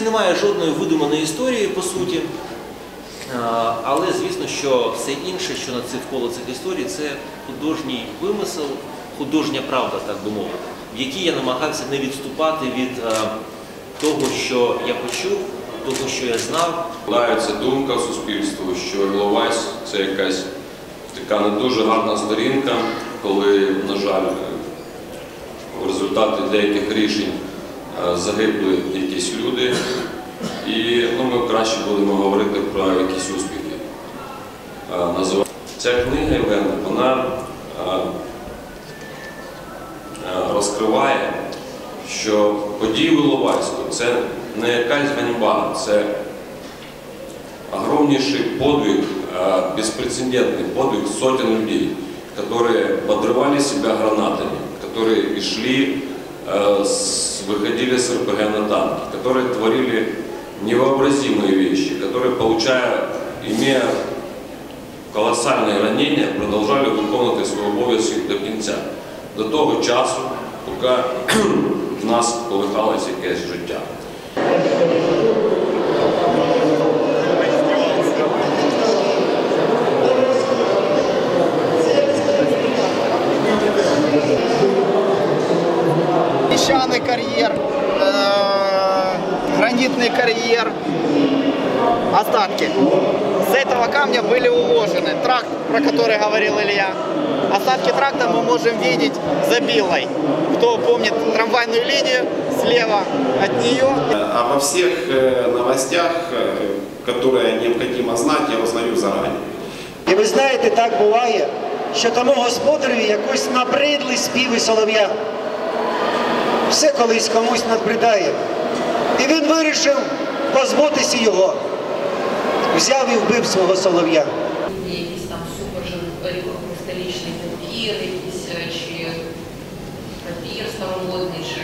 немає жодної видуманої історії по суті. Але звісно, що все інше, що навколо цих історій, це художній вимисел, художня правда, так би мовити, в якій я намагався не відступати від е, того, що я почув, того, що я знав. Складається думка суспільству, що Іловайськ це якась така не дуже гарна сторінка, коли, на жаль, в результаті деяких рішень е, загибли якісь люди. І ну, ми краще будемо говорити про якісь успіхи. Е, назива- Ця книга Євгена, вона е, е, розкриває, що події в Іловайську це не якась ганьба, це огромнейший подвиг, э, беспрецедентный подвиг сотен людей, которые подрывали себя гранатами, которые и шли, э, с- выходили с РПГ на танки, которые творили невообразимые вещи, которые, получая, имея колоссальные ранения, продовжали виконувати свої обов'язки до кінця, до того часу, поки в нас колихалося якесь життя. гранитный карьер, остатки. С этого камня были уложены тракт, про который говорил Илья. Остатки тракта мы можем видеть за Билой. Кто помнит трамвайную линию, слева от нее Обо всех э, новостях, э, которые необходимо знать, я узнаю заранее. І ви знаєте, так буває, що тому господареві якось набридли співи солов'я. Все колись комусь надбридає. І він вирішив позбутися його. Взяв і вбив свого солов'я. якийсь там супер кристалічний папір, якийсь е, чи папір старомодний, чи